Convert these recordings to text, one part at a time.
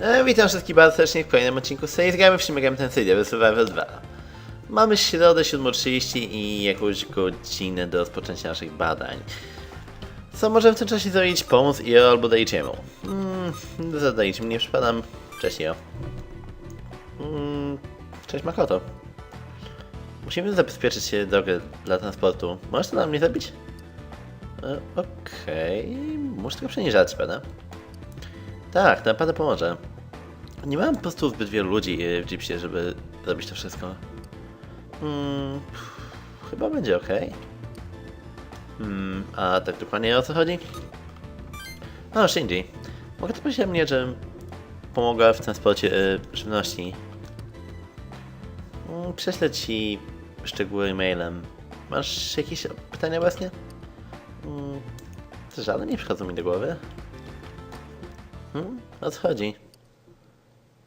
E, witam wszystkich bardzo serdecznie w kolejnym odcinku serii Gramy w Shin Tensei Devil Survivor 2. Mamy środę 7.30 i jakąś godzinę do rozpoczęcia naszych badań. Co możemy w tym czasie zrobić? Pomóc Io albo Daichiemu. Hmm, za Daichim nie przypadam. Cześć Io. Hmm, cześć Makoto. Musimy zabezpieczyć się drogę dla transportu. Możesz to na mnie zrobić? E, Okej, muszę tylko przenieść prawda? Tak, naprawdę pomoże. Nie mam po prostu zbyt wielu ludzi e, w Jeepsie, żeby zrobić to wszystko. Hmm, pff, chyba będzie ok. Hmm, a tak dokładnie o co chodzi? O, Shinji. Mogę to prosić mnie, że pomogła w transporcie e, żywności. Hmm, prześlę ci szczegóły mailem. Masz jakieś pytania właśnie? Hmm, żadne nie przychodzą mi do głowy. Hmm? O co chodzi?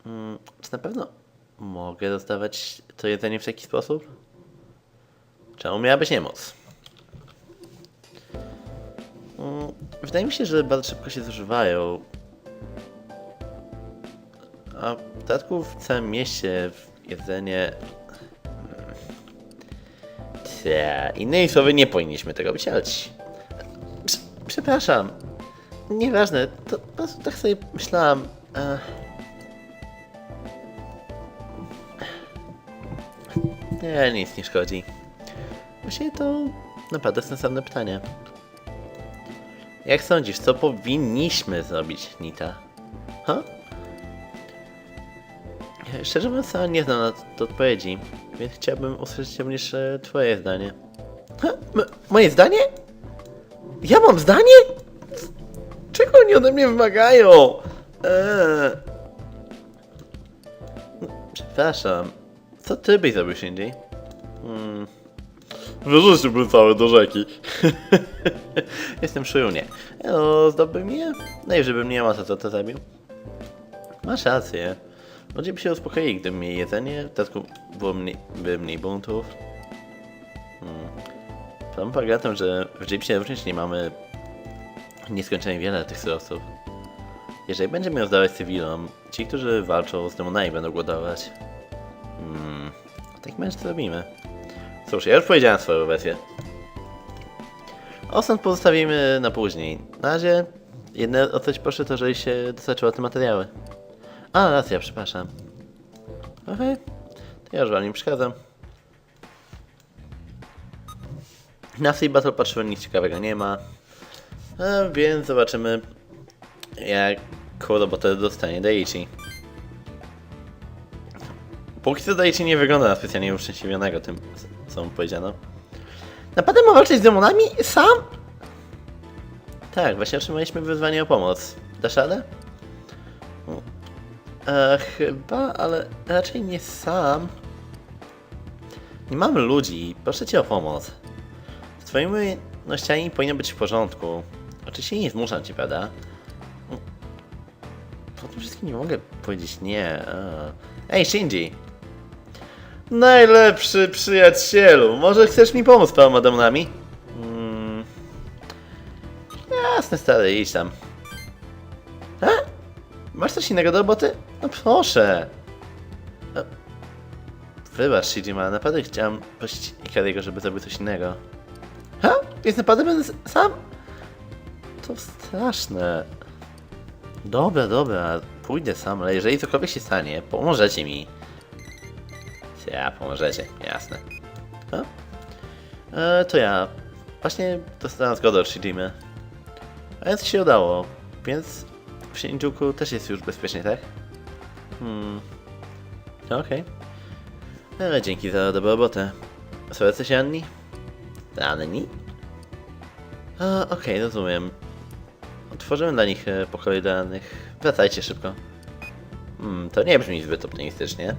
Hmm, czy na pewno mogę dostawać to jedzenie w taki sposób? Czemu miałabyś nie móc? Hmm, wydaje mi się, że bardzo szybko się zużywają. A w dodatku w całym mieście jedzenie... Hmm. Cia, innymi słowy nie powinniśmy tego robić, ale Przepraszam, Nieważne, to po prostu tak sobie myślałam. E... Nie, nic nie szkodzi. Właściwie to naprawdę sensowne pytanie. Jak sądzisz, co powinniśmy zrobić, Nita? Ha? Szczerze mówiąc, sama nie znam na to odpowiedzi, więc chciałbym usłyszeć również e, twoje zdanie. Ha? M- moje zdanie? Ja mam zdanie? Czego oni ode mnie wymagają? Eee. Przepraszam. Co ty byś zrobił, Shinji? Hmm. Wyrzuciłbym całe do rzeki. Jestem szujnie. No, zdobył mnie? No i żebym nie ma to, co to zabił. Masz rację. Ludzie by się uspokoili, gdyby mieli jedzenie, w dodatku było mniej, by mniej buntów. Hmm. Problem polega tym, że w Jeepsie również nie mamy nieskończenie wiele tych surowców. Jeżeli będziemy ją zdawać cywilom, ci, którzy walczą z demonami będą głodować. Hmm, w takim razie co robimy? Cóż, ja już powiedziałem swoją wersję. Osąd pozostawimy na później. Na razie, jedne o coś proszę to, żeby się dostarczyło te materiały. A, racja, przepraszam. Okej, to ja już wam nie przeszkadzam. Na Free Battle patrzyłem, nic ciekawego nie ma. A więc zobaczymy, jaką robotę dostanie Daichi. Póki co Daichi nie wygląda na specjalnie uszczęśliwionego tym, co mu powiedziano. Naprawdę ma walczyć z demonami? Sam? Tak, właśnie otrzymaliśmy wyzwanie o pomoc. Dasz radę? E, chyba, ale raczej nie sam. Nie mamy ludzi, proszę cię o pomoc. Z twoimi umiejętnościami powinno być w porządku. Oczywiście nie zmuszam cię, prawda? Po tym wszystkim nie mogę powiedzieć nie. Ej, Shinji! Najlepszy przyjacielu! Może chcesz mi pomóc z paroma demonami? Mm. Jasne, stary, idź tam. A? Masz coś innego do roboty? No proszę! Wybacz, Shinji, ale naprawdę chciałem prosić Ikariego, żeby zrobił coś innego. Ha? Jest naprawdę będę sam? To straszne. Dobra, dobra, pójdę sam, ale jeżeli cokolwiek się stanie, pomożecie mi. Ja, pomożecie, jasne. A? E, to ja. Właśnie dostałem zgodę od Shijimy. A więc się udało, więc w Shinjuku też jest już bezpiecznie, tak? Hmm. Okej. Okay. Dzięki za dobrą robotę. Słuchaj coś, Anni? Anni? A, Okej, rozumiem. Otworzymy dla nich e, pokoje danych. Wracajcie szybko. Hmm, to nie brzmi zbyt optymistycznie.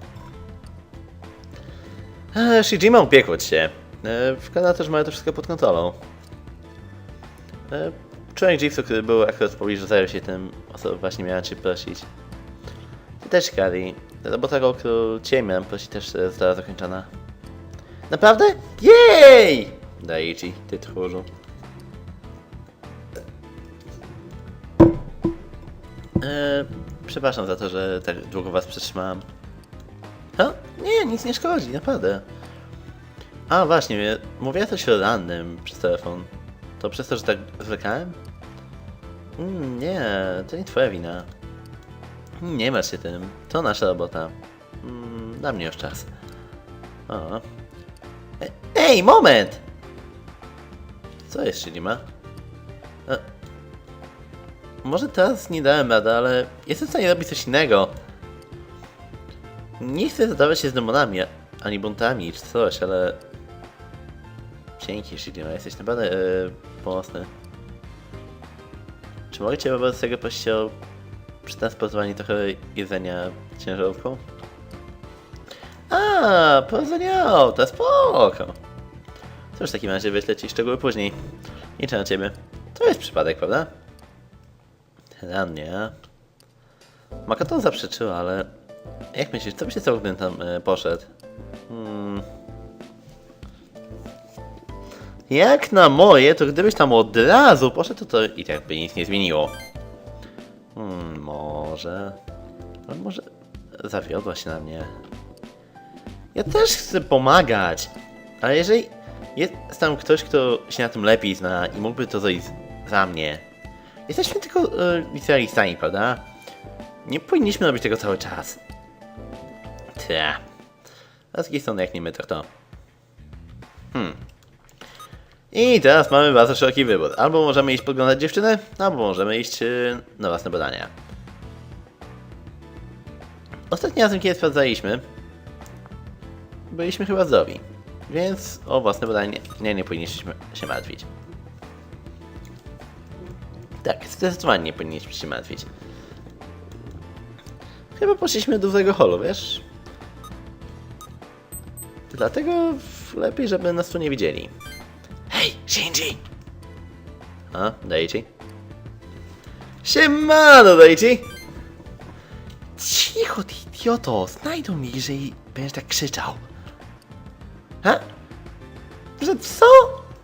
Shijima upiekło ci się. E, w Kanada mają to wszystko pod kontrolą. E, człowiek Jigsaw, który był akurat w pobliżu, zajął się tym, o co właśnie miałem cię prosić. Ty też, Kari. Robota, cię miałem prosić, też e, została zakończona. Naprawdę? Jej! Daichi, ty tchórzu. E, przepraszam za to, że tak długo was przetrzymałem. Nie, nic nie szkodzi, naprawdę. A właśnie, mówię coś o rannym przez telefon. To przez to, że tak zwlekałem? Mm, nie, to nie twoja wina. Nie martw się tym, to nasza robota. Mm, na mnie już czas. O. E- Ej, moment! Co jest, Shirima? E, może teraz nie dałem rady, ale jestem w stanie robić coś innego. Nie chcę zadawać się z demonami, ani buntami, czy coś, ale... Dzięki, Shirima, jesteś naprawdę yy, pomocny. Czy mogę Cię wobec tego prosić o przetransportowanie trochę jedzenia ciężarówką? A, prowadzenie auta, spoko. Cóż, w takim razie wyślę Ci szczegóły później. Liczę na Ciebie. To jest przypadek, prawda? Rannie. Makoto zaprzeczyła, ale... Jak myślisz, co by się gdybym tam e, poszedł? Hmm... Jak na moje, to gdybyś tam od razu poszedł, to, to i tak by nic nie zmieniło. Hmm, może... Ale może zawiodła się na mnie. Ja też chcę pomagać, ale jeżeli jest tam ktoś, kto się na tym lepiej zna i mógłby to zrobić za mnie, jesteśmy tylko e, licealistami, prawda? Nie powinniśmy robić tego cały czas. Tja. A z drugiej strony, jak nie my, to? Hmm. I teraz mamy bardzo szeroki wybór. Albo możemy iść podglądać dziewczynę, albo możemy iść e, na własne badania. Ostatni razem, kiedy sprawdzaliśmy, byliśmy chyba zdrowi. Więc o własne badanie nie, nie powinniśmy się martwić. Tak, zdecydowanie nie powinniśmy się martwić. Chyba poszliśmy do złego holu, wiesz? Dlatego lepiej, żeby nas tu nie widzieli. Hej, Shinji! A, Daichi? Siemano, Daichi! Cicho, ty idioto! Znajdą mnie, jeżeli będziesz tak krzyczał. Ha? Że co?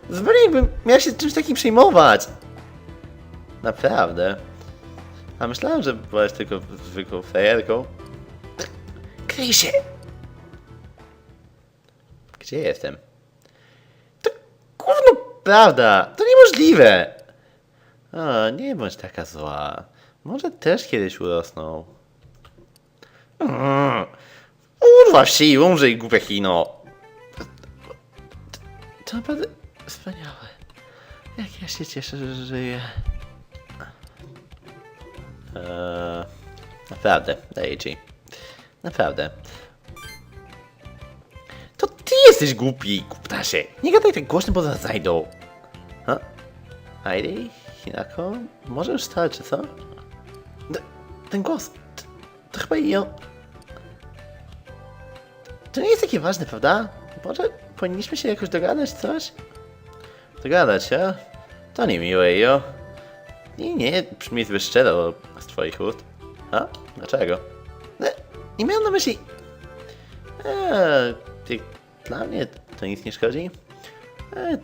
Zupełnie jakbym miał się czymś takim przejmować. Naprawdę. A myślałem, że byłaś tylko zwykłą frajerką. Kryj! Gdzie jestem? To gówno prawda! To niemożliwe! O, nie bądź taka zła. Może też kiedyś urosną. Mm. Urwa się i umrzyj, głupia chino! To, naprawdę wspaniałe. Jak ja się cieszę, że żyję. Eee, naprawdę, Daichi. Naprawdę. Jesteś głupi, kuptasie. Nie gadaj tak głośno, bo zaraz zajdą. Ha? Heidi? Hinako? Może już starczy, co? D- ten głos. To, to chyba i on. To nie jest takie ważne, prawda? Może powinniśmy się jakoś dogadać, coś? Dogadać się? To nie miłe, jo. Nie, nie, brzmi zbyt szczero z twoich ust. A? Dlaczego? Nie, nie miałem na myśli... Eee, dla mnie to nic nie szkodzi. Eee,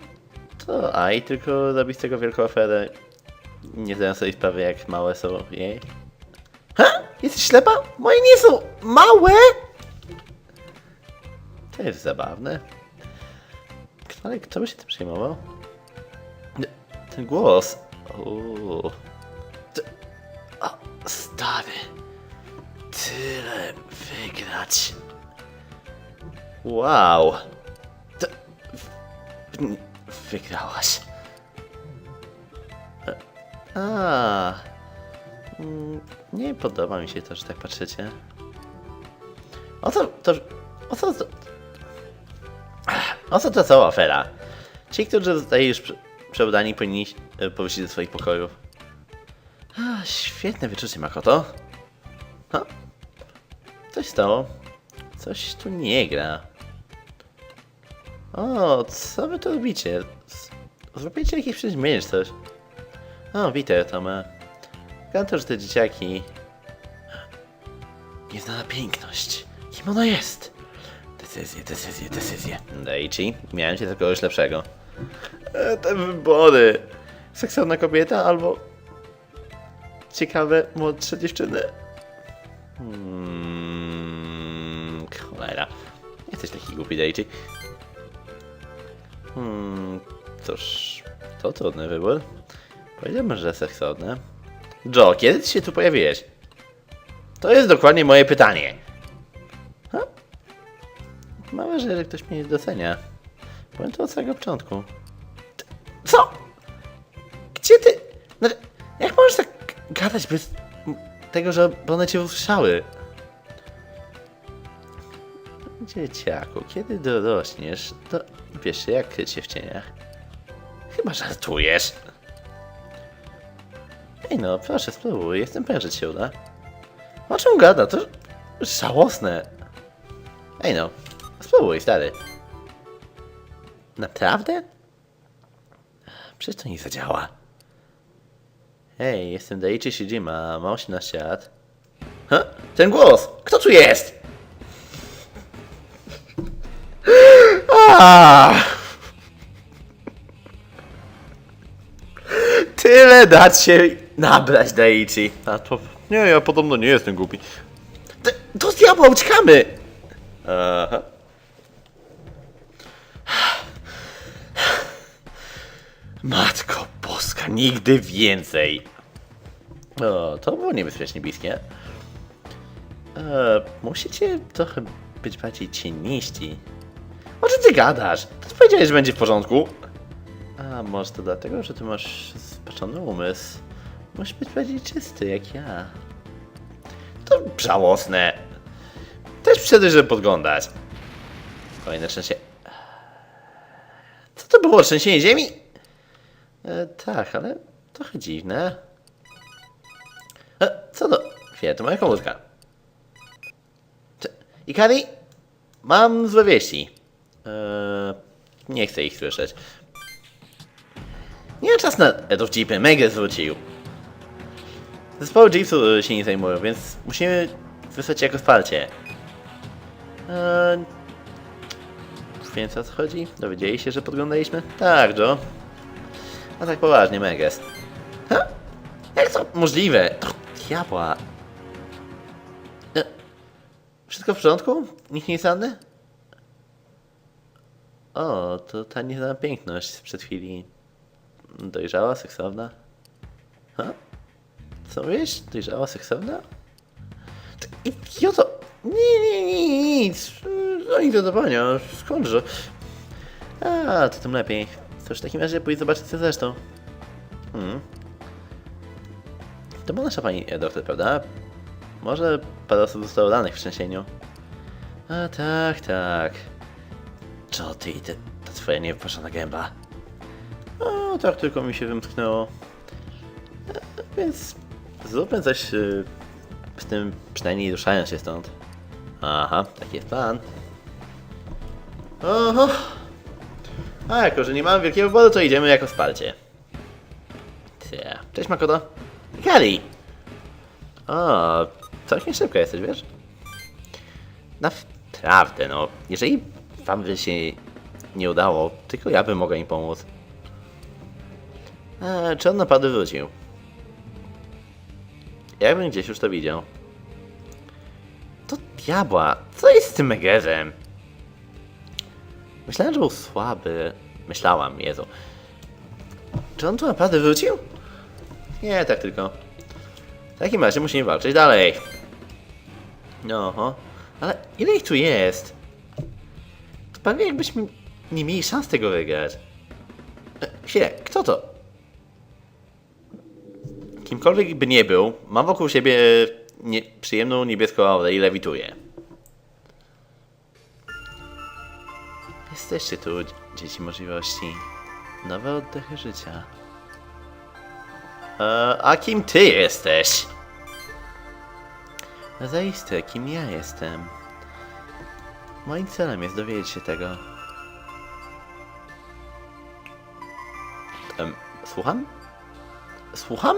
to Aj tylko robi z tego wielką aferę. Nie zdaję sobie sprawy, jak małe są jej. Ha? Jesteś ślepa? Moje nie są małe! To jest zabawne. Ale kto by się tym przejmował? Ten głos. Uuu. Ty... O, stary. Tyle wygrać. Wow. To... Wygrałaś. A. Mm, Nie podoba mi się to, że tak patrzycie. O co to... O co to... O co to cała afera? Ci, którzy zostali już prze- przebrani, powinni e, powrócić do swoich pokojów. A, świetne wyczucie, Makoto. Ha? Coś stało. Coś tu nie gra. O, co wy tu robicie? Zrobicie jakieś przedmienie czy coś. O, witaj, Tome. Kantor, te dzieciaki... Nieznana piękność. Kim ona jest? Decyzje, decyzje, decyzje. Daichi, miałem cię za kogoś lepszego. E, te wybory. Seksowna kobieta albo ciekawe młodsze dziewczyny. Hmm, cholera. Jesteś taki głupi, Dejczy. Hmm, cóż, to trudny wybór. Powiedziałbym, że seksowne. Joe, kiedy ty się tu pojawiłeś? To jest dokładnie moje pytanie. Ha? Mam wrażenie, że ktoś mnie nie docenia. Powiem to od samego początku. Co? Gdzie ty? Znaczy, jak możesz tak gadać bez tego, że one cię usłyszały? Dzieciaku, kiedy dorośniesz, to wiesz się jak kryć się w cieniach. Chyba żartujesz. Ej no, proszę spróbuj, jestem pewien, że ci się uda. O czym gada? To żałosne. Ej no, spróbuj, stary. Naprawdę? Przecież to nie zadziała. Hej, jestem Daichi Shijima, mam 18 lat. Ha? Ten głos! Kto tu jest? Tyle dać się nabrać, Daichi. A to... Nie, ja podobno nie jestem głupi. To, to z diabła uciekamy! Aha. Matko boska, nigdy więcej. O, to było niebezpiecznie bliskie. E, musicie trochę być bardziej cieniści. O czym ty gadasz? To powiedziałeś, że będzie w porządku. A może to dlatego, że ty masz spaczony umysł. Musisz być bardziej czysty, jak ja. To żałosne. Też przyszedłeś, żeby podglądać. Kolejne trzęsienie. Co to było? Trzęsienie ziemi? E, tak, ale trochę dziwne. E, co to? Chwilę, to moja komórka. Ikari? Mam złe wieści. E, nie chcę ich słyszeć. Nie czas na dowcipy, Mega zwrócił. Zespoły Jeepsu się nie zajmują, więc musimy wysłać jako wsparcie. Eee, więc o co chodzi? Dowiedzieli się, że podglądaliśmy? Tak, Joe. A tak poważnie, Megas. Jak to możliwe? To diabła. E, Wszystko w porządku? Nikt nie jest ranny? O, to ta nieznana piękność sprzed chwili. Dojrzała, seksowna. Ha? Co mówisz? Dojrzała, seksowna? Idioto! Nie, nie, nie, nic. No i to do pania, skądże? A, to tym lepiej. Cóż, w takim razie pójdź zobaczyć co zresztą. Hmm. To była nasza pani doktor, prawda? Może parę osób zostało danych w trzęsieniu. A tak, tak. Co ty i te, ta twoja niewypaszona gęba? O, tak tylko mi się wymknęło. Więc zróbmy coś y, z tym, przynajmniej ruszając się stąd. Aha, taki jest plan. Oho. A jako, że nie mamy wielkiego wyboru, to idziemy jako wsparcie. Cześć Makoto. Kali! O, całkiem szybko jesteś, wiesz? Naprawdę, no. Jeżeli wam by się nie udało, tylko ja bym mogła im pomóc. A, czy on naprawdę wrócił? Ja bym gdzieś już to widział. To diabła, co jest z tym Megezem? Myślałem, że był słaby. Myślałam, Jezu. Czy on tu naprawdę wrócił? Nie, tak tylko. W takim razie musimy walczyć dalej. No, ale ile ich tu jest? Prawie jakbyśmy nie mieli szans tego wygrać. E, Chwilę, kto to? Kimkolwiek by nie był, mam wokół siebie nie, przyjemną niebieską aurę i lewituję. Jesteście tu, dzieci możliwości. Nowe oddechy życia. E, a kim ty jesteś? Zaiste, kim ja jestem. Moim celem jest dowiedzieć się tego. Słucham? Słucham?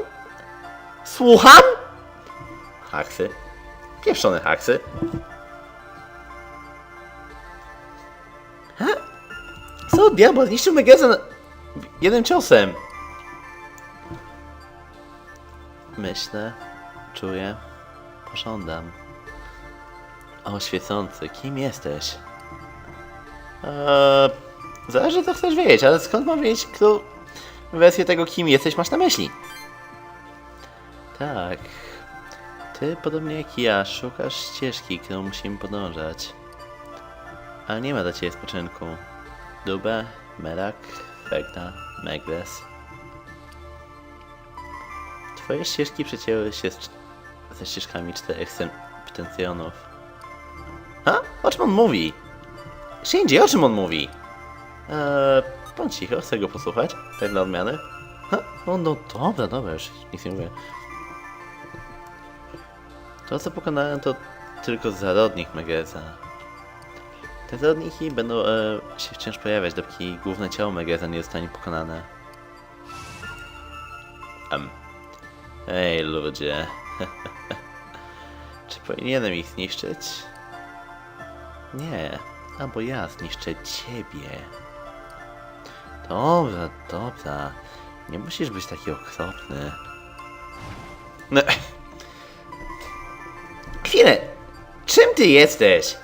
Słucham? Haksy. Pieprzone haksy. Ha? Co diabła? Zniszczył Megeza na... jednym ciosem. Myślę, czuję, pożądam. O, świecący, kim jesteś? Eee, zależy co chcesz wiedzieć, ale skąd mam wiedzieć, którą wersję tego, kim jesteś, masz na myśli? Tak. Ty, podobnie jak ja, szukasz ścieżki, którą musimy podążać. Ale nie ma dla ciebie spoczynku. Dubę, Merak, Fekta, Megles. Twoje ścieżki przecięły się z, ze ścieżkami czterech sentencjonów. A? O czym on mówi? Shinji, o czym on mówi? Eee, bądź cicho, chcę go posłuchać, tak dla odmiany. Ha? No, no dobra, dobra, już nic nie mówię. To, co pokonałem, to tylko zarodnik Megeza. Te zarodniki będą e, się wciąż pojawiać, dopóki główne ciało Megeza nie zostanie pokonane. Em. Ej, ludzie. Czy powinienem ich zniszczyć? Nie, albo ja zniszczę ciebie. Dobra, dobra. Nie musisz być taki okropny. No. Chwilę! Czym ty jesteś?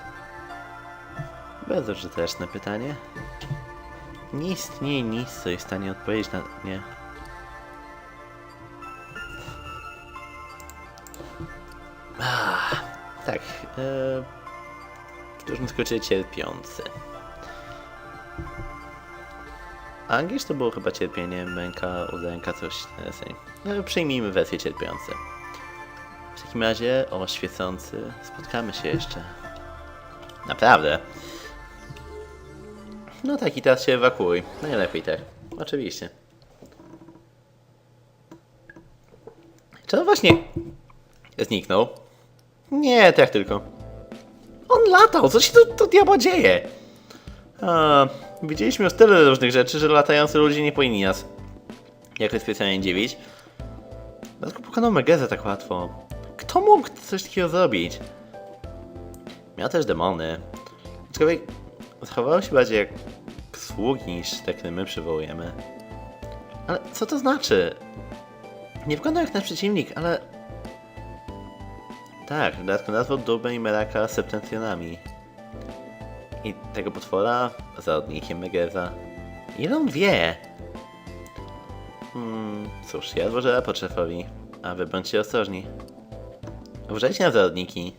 Bezużyteczne pytanie. Nie istnieje nic, co jest w stanie odpowiedzieć na nie. Ah, tak. E, dużym skrócie cierpiący. Angiż to było chyba cierpienie, męka, udręka, coś deseń. No, przyjmijmy wersję cierpiący. W takim razie, o świecący, spotkamy się jeszcze. Naprawdę. No tak, i teraz się ewakuuj. Najlepiej tak. Oczywiście. Czy on właśnie zniknął? Nie, tak tylko. On latał, co się tu, tu diabła dzieje? A, widzieliśmy już tyle różnych rzeczy, że latający ludzie nie powinni nas jakoś specjalnie dziwić. Dlatego pokonał Megezę tak łatwo. Kto mógł coś takiego zrobić? Miał też demony. Aczkolwiek zachowały się bardziej jak sługi niż te, które my przywołujemy. Ale co to znaczy? Nie wygląda jak nasz przeciwnik, ale... Tak, dodatku nazwał Dubę i Meraka septencjonami. I tego potwora zarodnikiem Megeza. Ile on wie? Hmm, cóż, ja złożę raport szefowi, a wy bądźcie ostrożni. Uważajcie na zarodniki.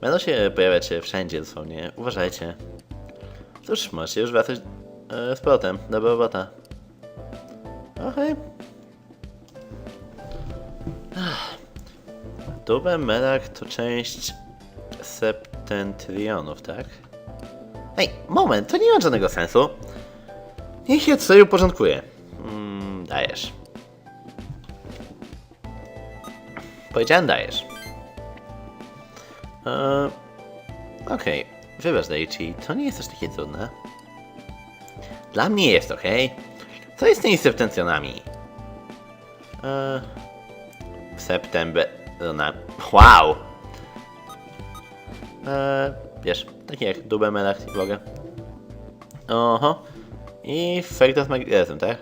Będą się pojawiać wszędzie dosłownie, uważajcie. Cóż, możecie już wracać e, z powrotem. Dobra robota. Okej. Ach. Dubę Merak to część septentrionów, tak? Ej, moment, to nie ma żadnego sensu. Niech się tutaj uporządkuje. Mm, dajesz. Powiedziałem dajesz. Eee, Okej, wybacz Daichi, to nie jest aż takie trudne. Dla mnie jest, okej? Co jest z tymi septencjonami? Eee. Na... Wow! Eee, wiesz, takie jak Dubę Melach i Boga. Oho. I Fekta z tak?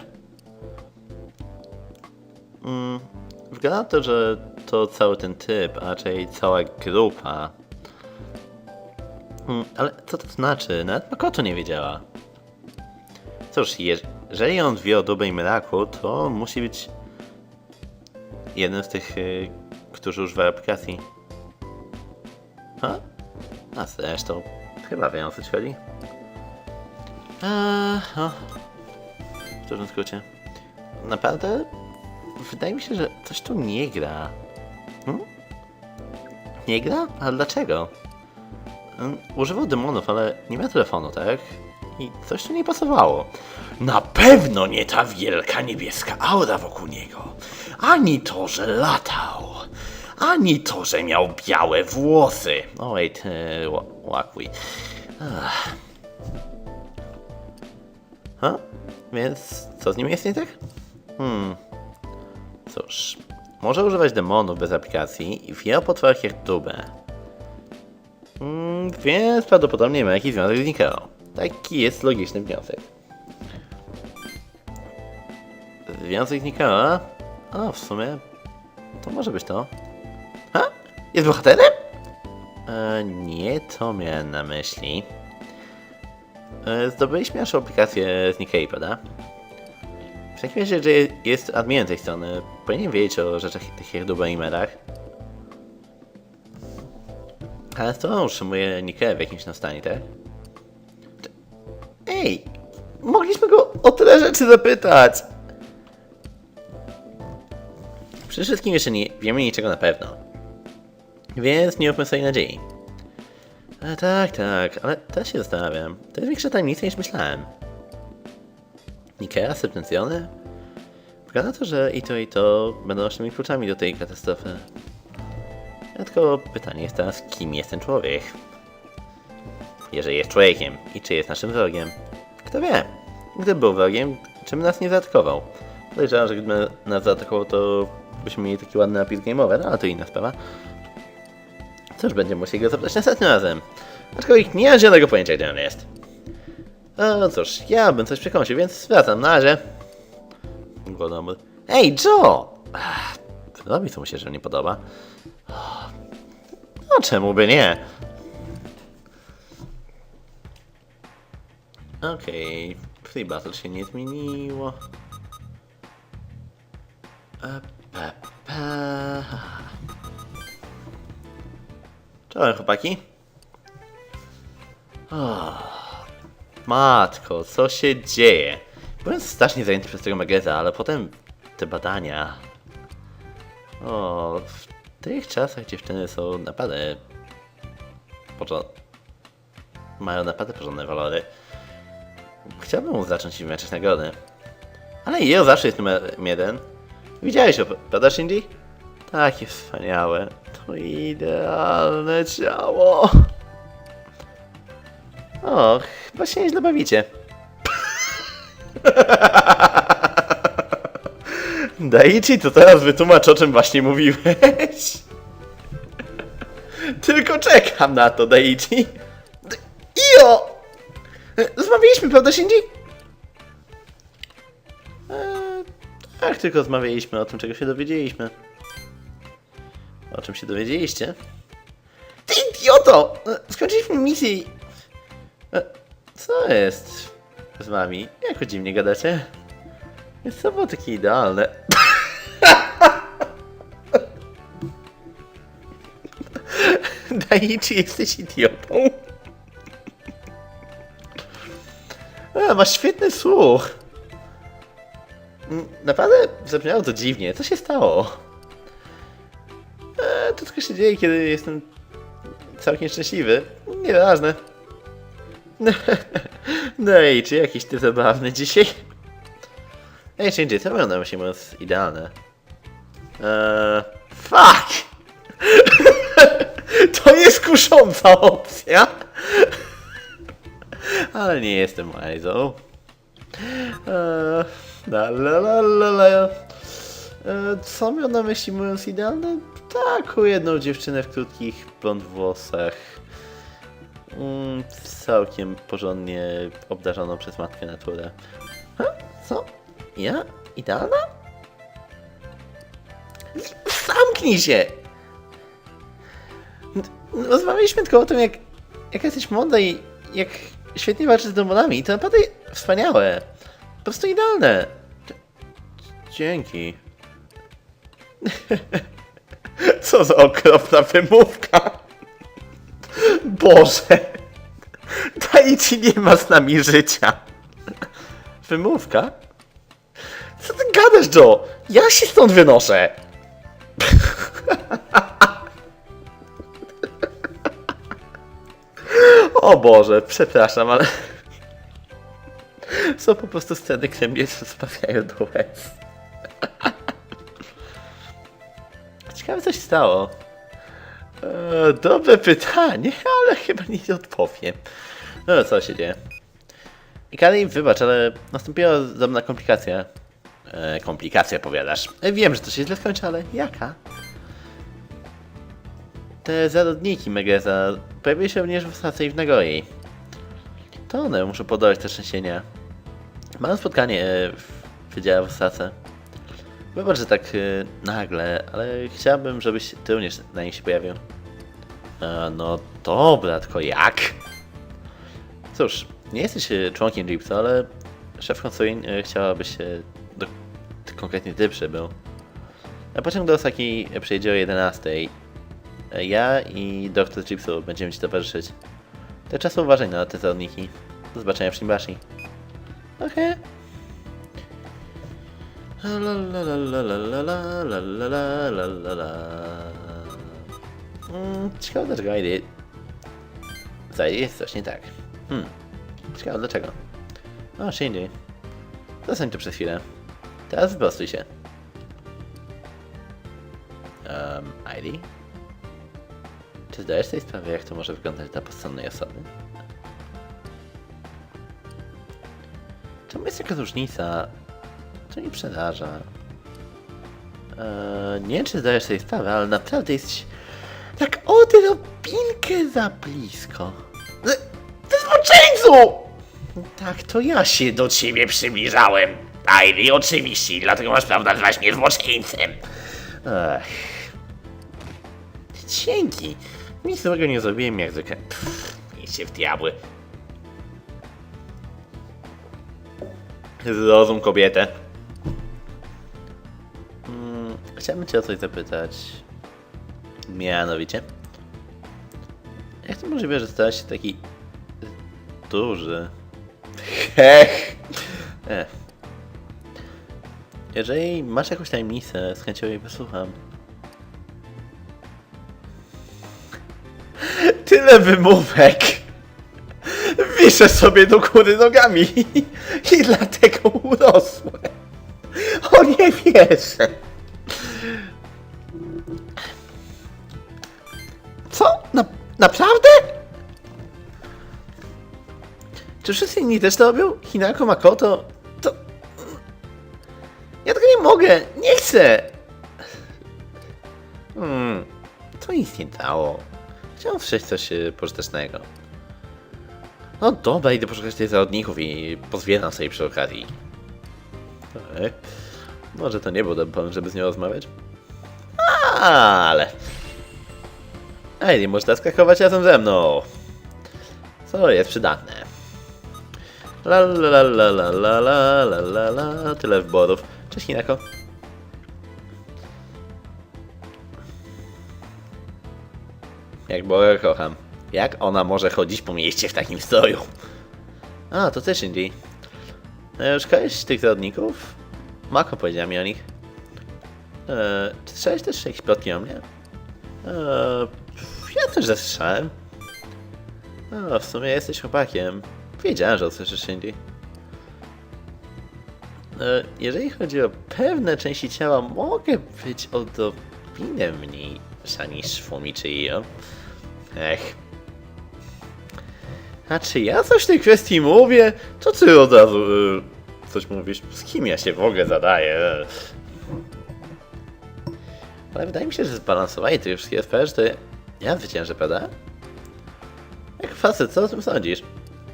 Mm, wygląda na to, że to cały ten typ, a raczej cała grupa. Mm, ale co to znaczy? Nawet Makoto nie wiedziała. Cóż, je- jeżeli on wie o Dubę i Meraku, to musi być jeden z tych, y, którzy używają aplikacji. Ha? A zresztą, chyba wiem o co ci chodzi. W dużym skrócie. Naprawdę? Wydaje mi się, że coś tu nie gra. Hmm? Nie gra? Ale dlaczego? Mm, Używał demonów, ale nie miał telefonu, tak? I coś tu nie pasowało. Na pewno nie ta wielka niebieska aura wokół niego. Ani to, że latał. Ani to, że miał białe włosy. Ty ła- łakuj. Ha? Więc co z nim jest nie tak? Hmm. Cóż, może używać demonów bez aplikacji i wie o potworach jak dubę. Mm, więc prawdopodobnie ma jakiś związek z Nikeo. Taki jest logiczny wniosek. Związek Nikeo? A, w sumie to może być to. Jest bohaterem? E, nie to miałem na myśli. E, zdobyliśmy naszą aplikację z Nikkei, prawda? W takim razie, że jest adminem tej strony, powinien wiedzieć o rzeczach takich jak medach. Ale to on utrzymuje Nikkei w jakimś stanie, tak? Ej! Mogliśmy go o tyle rzeczy zapytać! Przede wszystkim jeszcze nie wiemy niczego na pewno. Więc nie ufmy sobie nadziei. A tak, tak, ale też się zastanawiam. To jest większa tajemnica niż myślałem. Nikea, subwencjony? Wygląda na to, że i to i to będą naszymi kluczami do tej katastrofy. A Tylko pytanie jest teraz, kim jest ten człowiek? Jeżeli jest człowiekiem i czy jest naszym wrogiem? Kto wie? Gdyby był wrogiem, czym nas nie zaatakował? Podejrzewam, że gdyby nas zaatakował, to byśmy mieli taki ładny napis gameowy, no ale to inna sprawa. Cóż, będziemy musieli go zapytać następnym razem. Aczkolwiek nie mam żadnego pojęcia, gdzie on jest. No cóż, ja bym coś przekąsił, więc wracam na razie. Ej, Joe! Ach, mi to mu się, że nie podoba. No czemu by nie? Okej, Free Battle się nie zmieniło. E. Czołem chłopaki. O, matko, co się dzieje? Byłem strasznie zajęty przez tego Megeza, ale potem te badania. O, w tych czasach dziewczyny są naprawdę. Porzo- mają naprawdę porządne walory. Chciałbym zacząć im meczeć nagrody. Ale Io zawsze jest numer jeden. Widziałeś prawda Shinji? Takie wspaniałe. To idealne ciało. O, chyba się nieźle bawicie. Daichi, to teraz wytłumacz o czym właśnie mówiłeś. Tylko czekam na to, Daichi. Io! Zmawialiśmy, prawda, Shinji? Eee, tak, tylko rozmawialiśmy o tym, czego się dowiedzieliśmy. O czym się dowiedzieliście? Ty idioto! E, Skończyliśmy misję i... E, Co jest z wami? Jako dziwnie gadacie? Jest to było takie idealne. Daichi, jesteś idiotą. A, masz świetny słuch. Naprawdę zabrzmiało to dziwnie. Co się stało? To tylko się dzieje, kiedy jestem całkiem szczęśliwy. Nieważne. No i czy jakiś ty zabawny dzisiaj? Ej, Shinji, co wygląda się mówiąc idealne? Eee, fuck! to jest kusząca opcja! Ale nie jestem łajzą. Eee, la la la la la. Eee, co miał na myśli mówiąc idealne? Taką jedną dziewczynę w krótkich blond włosach. Mm, całkiem porządnie obdarzoną przez matkę naturę. Ha? Co? Ja? Idealna? Zamknij się! Rozmawialiśmy tylko o tym, jak, jak jesteś młoda i jak świetnie walczysz z demonami. To naprawdę wspaniałe. Po prostu idealne. Dzięki. Co za okropna wymówka. Boże. Dajcie nie ma z nami życia. Wymówka? Co ty gadasz, Joe? Ja się stąd wynoszę. O Boże, przepraszam, ale... Są po prostu sceny, które mnie rozbawiają do łez. Ciekawe, co się stało. E, dobre pytanie, ale chyba nie odpowiem. No, co się dzieje? Ikari, wybacz, ale nastąpiła drobna komplikacja. E, komplikacja, powiadasz. E, wiem, że to się źle skończy, ale jaka? Te zarodniki Megeza pojawiły się również w stacji w Nagoi. To one muszą podołać te trzęsienia. Mam spotkanie e, w Wydziale w Osace. Wybacz, że tak e, nagle, ale chciałbym, żebyś ty również na nim się pojawił. E, no dobra, tylko jak? Cóż, nie jesteś e, członkiem Gypsy, ale szef Konsolin e, chciałaby się, do, ty, konkretnie ty przybył. A pociąg do Osaki przyjedzie o 11. E, Ja i doktor Gypsu będziemy ci towarzyszyć. Do czasu uważaj na te zawodniki. Do zobaczenia w Shimbashi. Okej. Mm, ciekawe dlaczego ID. Zdaje jest coś nie tak. Hmm. Ciekawe dlaczego. O, Shinji. Zostań tu przez chwilę. Teraz wyprostuj się. Um, ID? Czy zdajesz sobie sprawę, jak to może wyglądać dla postronnej osoby? Czemu jest taka różnica? To nie przeraża. Eee, nie wiem, czy zdajesz sobie sprawę, ale naprawdę jesteś tak odrobinkę za blisko. Ty zboczeńcu! Tak, to ja się do ciebie przybliżałem. Ivy, oczywiście, dlatego masz prawo nazywać mnie zboczeńcem. Ech. Dzięki. Nic złego nie zrobiłem jak zwykle. Pff, idźcie w diabły. Zrozum kobietę. Chciałbym cię o coś zapytać. Mianowicie. Jak to możliwe, że stałeś się taki duży? Hech! E. Jeżeli masz jakąś tajemnicę, z chęcią jej wysłucham. Tyle wymówek! Wiszę sobie do góry nogami i dlatego urosłem. O nie wierzę. Naprawdę? Czy wszyscy inni też to robią? Hinako, Makoto? To... Ja tego nie mogę! Nie chcę! Hmm, to nic nie dało. Chciałem słyszeć coś e, pożytecznego. No dobra, idę poszukać tych zawodników i pozbieram sobie przy okazji. Tak. Może to nie był dobry pomysł, żeby z nią rozmawiać. Ale... Nie można skakować razem ze mną. Co jest przydatne. La la la la la la la la la Tyle wborów. Cześć Hinako. Jak Boga kocham. Jak ona może chodzić po mieście w takim stroju? A, to też Indy. E, Szukałeś tych zawodników? Mako powiedziała mi o nich. E, czy słyszałeś też jakieś plotki o mnie? E, ja też zasłyszałem. No, w sumie jesteś chłopakiem. Wiedziałem, że usłyszysz Indy. E, jeżeli chodzi o pewne części ciała, mogę być odrobinę mniejsza niż Fumi czy Io. Ech. A czy ja coś w tej kwestii mówię? To ty od razu y, coś mówisz. Z kim ja się w ogóle zadaję? Ale wydaje mi się, że zbalansowanie tych wszystkich sfer, to ja zwyciężę, prawda? Jak facet, co o tym sądzisz?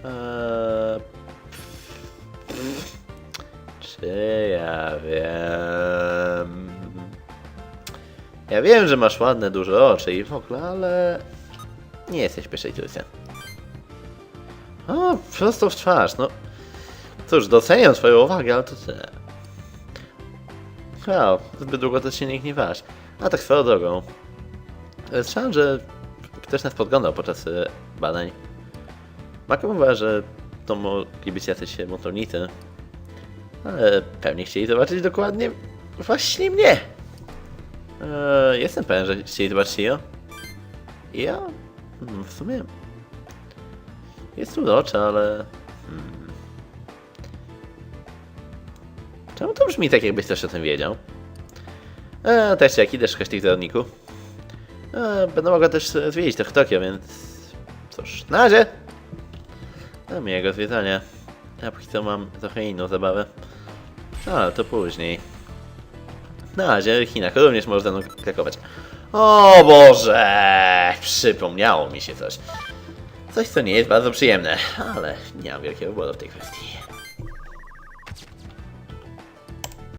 Eee... Czy ja wiem... Ja wiem, że masz ładne, duże oczy i w ogóle, ale... Nie jesteś pierwszej trójce. O, prosto w twarz, no. Cóż, doceniam twoją uwagę, ale to tyle. Wow, zbyt długo to się nie gniewasz. A tak swoją drogą. Słyszałem, że ktoś nas podglądał podczas e, badań. Mako mówiła, że to mogli być jacyś motornicy. Ale pewnie chcieli zobaczyć dokładnie właśnie mnie. Eee, jestem pewien, że chcieli zobaczyć ją. Ja? Hmm, w sumie... Jest urocza, ale... Hmm. Czemu to brzmi tak, jakbyś też o tym wiedział? Eee, też jak idę szukać tych zawodników. Eee, będę mogła też e, zwiedzić to w Tokio, więc... Cóż, na razie! Do miłego zwiedzania. Ja póki co mam trochę inną zabawę. Ale to później. Na razie Chinach również może ze mną krakować. O Boże! Przypomniało mi się coś. Coś, co nie jest bardzo przyjemne, ale nie mam wielkiego wyboru w tej kwestii.